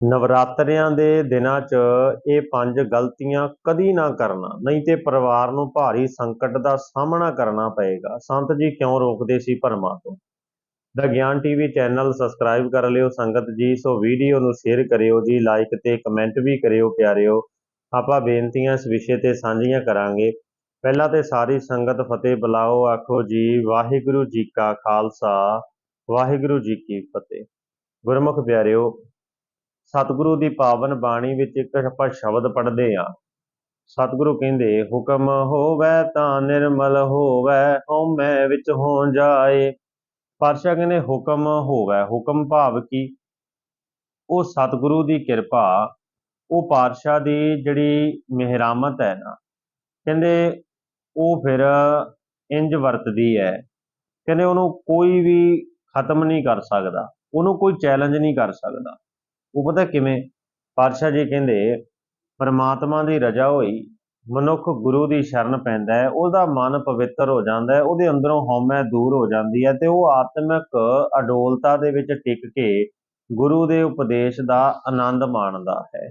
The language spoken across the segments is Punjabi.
ਨਵਰਾਤਰਿਆਂ ਦੇ ਦਿਨਾਂ 'ਚ ਇਹ ਪੰਜ ਗਲਤੀਆਂ ਕਦੀ ਨਾ ਕਰਨਾ, ਨਹੀਂ ਤੇ ਪਰਿਵਾਰ ਨੂੰ ਭਾਰੀ ਸੰਕਟ ਦਾ ਸਾਹਮਣਾ ਕਰਨਾ ਪਏਗਾ। ਸੰਤ ਜੀ ਕਿਉਂ ਰੋਕਦੇ ਸੀ ਭਰਮਾਂ ਤੋਂ ਦਾ ਗਿਆਨ ਟੀਵੀ ਚੈਨਲ ਸਬਸਕ੍ਰਾਈਬ ਕਰ ਲਿਓ, ਸੰਗਤ ਜੀ, ਸੋ ਵੀਡੀਓ ਨੂੰ ਸ਼ੇਅਰ ਕਰਿਓ ਜੀ ਲਾਈਕ ਤੇ ਕਮੈਂਟ ਵੀ ਕਰਿਓ ਪਿਆਰਿਓ। ਆਪਾਂ ਬੇਨਤੀਆਂ ਇਸ ਵਿਸ਼ੇ ਤੇ ਸਾਂਝੀਆਂ ਕਰਾਂਗੇ। ਪਹਿਲਾਂ ਤੇ ਸਾਰੀ ਸੰਗਤ ਫਤਿਹ ਬੁਲਾਓ, ਆਖੋ ਜੀ, ਵਾਹਿਗੁਰੂ ਜੀ ਕਾ ਖਾਲਸਾ, ਵਾਹਿਗੁਰੂ ਜੀ ਕੀ ਫਤਿਹ। ਗੁਰਮੁਖ ਪਿਆਰਿਓ ਸਤਿਗੁਰੂ ਦੀ ਪਾਵਨ ਬਾਣੀ ਵਿੱਚ ਇੱਕ ਆਪਾਂ ਸ਼ਬਦ ਪੜ੍ਹਦੇ ਆ ਸਤਿਗੁਰੂ ਕਹਿੰਦੇ, ਹੁਕਮ ਹੋਵੇ ਤਾਂ ਨਿਰਮਲ ਹੋਵੇ, ਹਉਮੈ ਵਿੱਚ ਹੋ ਜਾਏ। ਪਾਤਸ਼ਾਹ ਕਹਿੰਦੇ, ਹੁਕਮ ਹੋਵੇ। ਹੁਕਮ ਭਾਵ ਕੀ? ਉਹ ਸਤਿਗੁਰੂ ਦੀ ਕਿਰਪਾ, ਉਹ ਪਾਤਸ਼ਾਹ ਦੀ ਜਿਹੜੀ ਮਿਹਰਾਮਤ ਹੈ ਨਾ, ਕਹਿੰਦੇ, ਉਹ ਫਿਰ ਇੰਜ ਵਰਤਦੀ ਹੈ। ਕਹਿੰਦੇ, ਉਹਨੂੰ ਕੋਈ ਵੀ ਖਤਮ ਨਹੀਂ ਕਰ ਸਕਦਾ, ਉਹਨੂੰ ਕੋਈ ਚੈਲੰਜ ਨਹੀਂ ਕਰ ਸਕਦਾ। ਉਹ ਪਤਾ ਕਿਵੇਂ? ਪਾਤਸ਼ਾਹ ਜੀ ਕਹਿੰਦੇ, ਪਰਮਾਤਮਾ ਦੀ ਰਜਾ ਹੋਈ, ਮਨੁੱਖ ਗੁਰੂ ਦੀ ਸ਼ਰਨ ਪੈਂਦਾ ਹੈ, ਉਹਦਾ ਮਨ ਪਵਿੱਤਰ ਹੋ ਜਾਂਦਾ ਹੈ, ਉਹਦੇ ਅੰਦਰੋਂ ਹਉਮੈ ਦੂਰ ਹੋ ਜਾਂਦੀ ਹੈ ਤੇ ਉਹ ਆਤਮਿਕ ਅਡੋਲਤਾ ਦੇ ਵਿੱਚ ਟਿਕ ਕੇ ਗੁਰੂ ਦੇ ਉਪਦੇਸ਼ ਦਾ ਆਨੰਦ ਮਾਣਦਾ ਹੈ।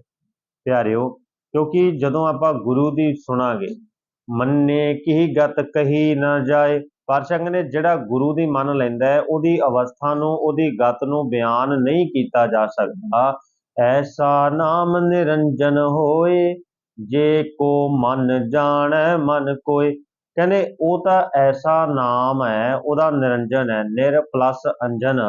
ਪਿਆਰਿਓ, ਕਿਉਂਕਿ ਜਦੋਂ ਆਪਾਂ ਗੁਰੂ ਦੀ ਸੁਣਾਂਗੇ, ਮੰਨੇ ਕੀ ਗਤ ਕਹੀ ਨਾ ਜਾਏ ਪਾਤਸ਼ਾਹ ਨੇ ਜਿਹੜਾ ਗੁਰੂ ਦੀ ਮੰਨ ਲੈਂਦਾ ਹੈ, ਉਹਦੀ ਅਵਸਥਾ ਨੂੰ, ਉਹਦੀ ਗਤ ਨੂੰ ਬਿਆਨ ਨਹੀਂ ਕੀਤਾ ਜਾ ਸਕਦਾ। ਐਸਾ ਨਾਮ ਨਿਰੰਜਨ ਹੋਏ, ਜੇ ਕੋ ਮਨ ਜਾਣੈ, ਮਨ ਕੋਏ। ਕਹਿੰਦੇ ਉਹ ਤਾਂ ਐਸਾ ਨਾਮ ਹੈ, ਉਹਦਾ ਨਿਰੰਜਨ ਹੈ, ਨਿਰ ਪਲੱਸ ਅੰਜਨ,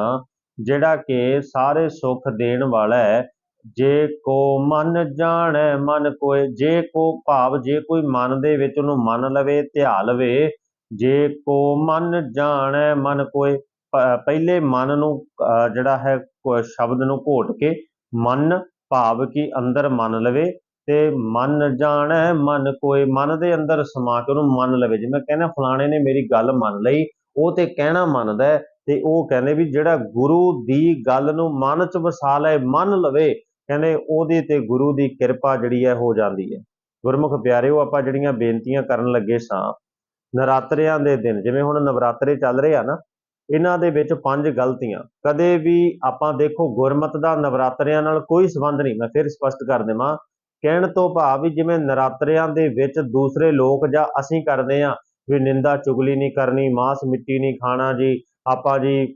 ਜਿਹੜਾ ਕਿ ਸਾਰੇ ਸੁੱਖ ਦੇਣ ਵਾਲਾ ਹੈ। ਜੇ ਕੋ ਮਨ ਜਾਣੈ, ਮਨ ਕੋਏ। ਜੇ ਕੋ ਭਾਵ, ਜੇ ਕੋਈ ਮਨ ਦੇ ਵਿੱਚ ਉਹਨੂੰ ਮੰਨ ਲਵੇ ਧਿਆ ਲਵੇ ਜੇ ਕੋ ਮਨ ਜਾਣੈ ਮਨ ਕੋਏ ਪਹਿਲੇ ਮਨ ਨੂੰ ਅਹ, ਜਿਹੜਾ ਹੈ ਸ਼ਬਦ ਨੂੰ ਘੋਟ ਕੇ ਮਨ ਭਾਵ ਕਿ ਅੰਦਰ ਮੰਨ ਲਵੇ ਤੇ ਮਨ ਜਾਣੈ ਮਨ ਕੋਏ ਮਨ ਦੇ ਅੰਦਰ ਸਮਾ ਕੇ ਉਹਨੂੰ ਮੰਨ ਲਵੇ। ਜਿਵੇਂ ਕਹਿੰਦਾ ਫਲਾਣੇ ਨੇ ਮੇਰੀ ਗੱਲ ਮੰਨ ਲਈ ਉਹ ਤੇ ਕਹਿਣਾ ਮੰਨਦਾ ਤੇ ਉਹ ਕਹਿੰਦੇ ਵੀ ਜਿਹੜਾ ਗੁਰੂ ਦੀ ਗੱਲ ਨੂੰ ਮਨ ਚ ਵਸਾ ਲਏ ਮੰਨ ਲਵੇ ਕਹਿੰਦੇ ਉਹਦੇ ਤੇ ਗੁਰੂ ਦੀ ਕਿਰਪਾ ਜਿਹੜੀ ਹੈ ਹੋ ਜਾਂਦੀ ਹੈ। ਗੁਰਮੁਖ ਪਿਆਰਿਓ ਆਪਾਂ ਜਿਹੜੀਆਂ ਬੇਨਤੀਆਂ ਕਰਨ ਲੱਗੇ ਸਾਂ ਨਰਾਤਰਿਆਂ ਦੇ ਦਿਨ, ਜਿਵੇਂ ਹੁਣ ਨਵਰਾਤਰੇ ਚੱਲ ਰਹੇ ਆ ਨਾ, ਇਹਨਾਂ ਦੇ ਵਿੱਚ ਪੰਜ ਗਲਤੀਆਂ। ਕਦੇ ਵੀ ਆਪਾਂ ਦੇਖੋ ਗੁਰਮਤ ਦਾ ਨਵਰਾਤਰਿਆਂ ਨਾਲ ਕੋਈ ਸੰਬੰਧ ਨਹੀਂ। ਮੈਂ ਫਿਰ ਸਪਸ਼ਟ ਕਰ ਦੇਵਾਂ, ਕਹਿਣ ਤੋਂ ਭਾਵ ਵੀ ਜਿਵੇਂ ਨਰਾਤਰਿਆਂ ਦੇ ਵਿੱਚ ਦੂਸਰੇ ਲੋਕ ਜਾਂ ਅਸੀਂ ਕਰਦੇ ਆ ਵੀ ਨਿੰਦਾ ਚੁਗਲੀ ਨਹੀਂ ਕਰਨੀ, ਮਾਸ ਮਿੱਟੀ ਨਹੀਂ ਖਾਣਾ ਜੀ, ਆਪਾਂ ਜੀ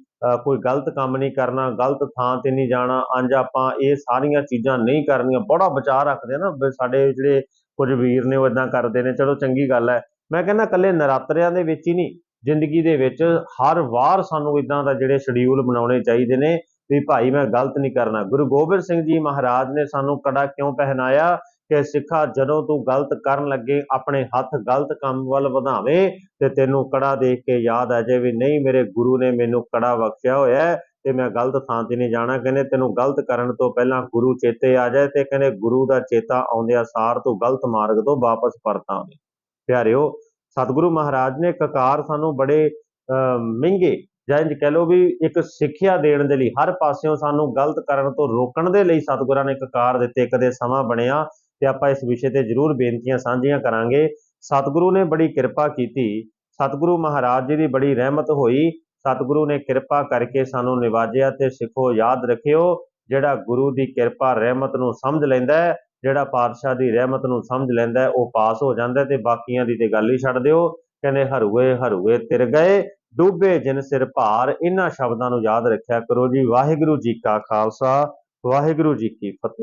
ਕੋਈ ਗਲਤ ਕੰਮ ਨਹੀਂ ਕਰਨਾ, ਗਲਤ ਥਾਂ ਤੇ ਨਹੀਂ ਜਾਣਾ, ਅੰਜ ਆਪਾਂ ਇਹ ਸਾਰੀਆਂ ਚੀਜ਼ਾਂ ਨਹੀਂ ਕਰਨੀਆਂ। ਬੜਾ ਵਿਚਾਰ ਰੱਖਦੇ ਆ ਨਾ ਸਾਡੇ ਜਿਹੜੇ ਕੁਝ ਵੀਰ ਨੇ ਉਹ ਇਦਾਂ ਕਰਦੇ ਨੇ। ਚਲੋ ਚੰਗੀ ਗੱਲ ਹੈ। ਮੈਂ ਕਹਿੰਦਾ ਕੱਲੇ ਨਰਾਤਰਿਆਂ ਦੇ ਵਿੱਚ ਹੀ ਨਹੀਂ, ਜ਼ਿੰਦਗੀ ਦੇ ਵਿੱਚ ਹਰ ਵਾਰ ਸਾਨੂੰ ਇਦਾਂ ਦਾ ਜਿਹੜੇ ਸ਼ਡਿਊਲ ਬਣਾਉਣੇ ਚਾਹੀਦੇ ਨੇ ਵੀ ਭਾਈ ਮੈਂ ਗਲਤ ਨਹੀਂ ਕਰਨਾ। ਗੁਰੂ ਗੋਬਿੰਦ ਸਿੰਘ ਜੀ ਮਹਾਰਾਜ ਨੇ ਸਾਨੂੰ ਕੜਾ ਕਿਉਂ ਪਹਿਨਾਇਆ ਕਿ ਸਿੱਖਾ ਜਦੋਂ ਤੂੰ ਗਲਤ ਕਰਨ ਲੱਗੇ, ਆਪਣੇ ਹੱਥ ਗਲਤ ਕੰਮ ਵੱਲ ਵਧਾਵੇਂ ਤੇ ਤੈਨੂੰ ਕੜਾ ਦੇਖ ਕੇ ਯਾਦ ਆ ਜਾਏ ਵੀ ਨਹੀਂ, ਮੇਰੇ ਗੁਰੂ ਨੇ ਮੈਨੂੰ ਕੜਾ ਬਖਸ਼ਿਆ ਹੋਇਆ ਹੈ ਤੇ ਮੈਂ ਗਲਤ ਥਾਂ ਤੇ ਨਹੀਂ ਜਾਣਾ। ਕਹਿੰਦੇ ਤੈਨੂੰ ਗਲਤ ਕਰਨ ਤੋਂ ਪਹਿਲਾਂ ਗੁਰੂ ਚੇਤੇ ਆ ਜਾਏ ਤੇ ਕਹਿੰਦੇ ਗੁਰੂ ਦਾ ਚੇਤਾ ਆਉਂਦਿਆਂ ਸਾਰ ਤੂੰ ਗਲਤ ਮਾਰਗ ਤੋਂ ਵਾਪਸ ਪਰਤ ਆਵੇਂ ਪਿਆਰਿਓ ਸਤਿਗੁਰੂ ਮਹਾਰਾਜ ਨੇ ਕਕਾਰ ਸਾਨੂੰ ਬੜੇ ਅਹ, ਮਹਿੰਗੇ ਜਾਂ ਇੰਜ ਕਹਿ ਲਓ ਵੀ ਇੱਕ ਸਿੱਖਿਆ ਦੇਣ ਦੇ ਲਈ ਹਰ ਪਾਸਿਓਂ ਸਾਨੂੰ ਗਲਤ ਕਰਨ ਤੋਂ ਰੋਕਣ ਦੇ ਲਈ ਸਤਿਗੁਰਾਂ ਨੇ ਕਕਾਰ ਦਿੱਤੇ ਕਦੇ ਸਮਾਂ ਬਣਿਆ ਤੇ ਆਪਾਂ ਇਸ ਵਿਸ਼ੇ ਤੇ ਜ਼ਰੂਰ ਬੇਨਤੀਆਂ ਸਾਂਝੀਆਂ ਕਰਾਂਗੇ। ਸਤਿਗੁਰੂ ਨੇ ਬੜੀ ਕਿਰਪਾ ਕੀਤੀ ਸਤਿਗੁਰੂ ਮਹਾਰਾਜ ਜੀ ਦੀ ਬੜੀ ਰਹਿਮਤ ਹੋਈ ਸਤਿਗੁਰੂ ਨੇ ਕਿਰਪਾ ਕਰਕੇ ਸਾਨੂੰ ਨਿਵਾਜਿਆ ਤੇ ਸਿੱਖੋ ਯਾਦ ਰੱਖਿਓ ਜਿਹੜਾ ਗੁਰੂ ਦੀ ਕਿਰਪਾ ਰਹਿਮਤ ਨੂੰ ਸਮਝ ਲੈਂਦਾ ਹੈ ਜਿਹੜਾ ਪਾਤਸ਼ਾਹ ਦੀ ਰਹਿਮਤ ਨੂੰ ਸਮਝ ਲੈਂਦਾ ਉਹ ਪਾਸ ਹੋ ਜਾਂਦਾ ਹੈ ਤੇ ਬਾਕੀਆਂ ਦੀ ਤੇ ਗੱਲ ਹੀ ਛੱਡ ਦਿਓ। ਕਹਿੰਦੇ, ਹਰੂਏ ਹਰੂਏ ਤਿਰ ਗਏ, ਡੂਬੇ ਜਿਨ ਸਿਰ ਭਾਰ ਇਹਨਾਂ ਸ਼ਬਦਾਂ ਨੂੰ ਯਾਦ ਰੱਖਿਆ ਕਰੋ ਜੀ। ਵਾਹਿਗੁਰੂ ਜੀ ਕਾ ਖਾਲਸਾ, ਵਾਹਿਗੁਰੂ ਜੀ ਕੀ ਫਤਿਹ।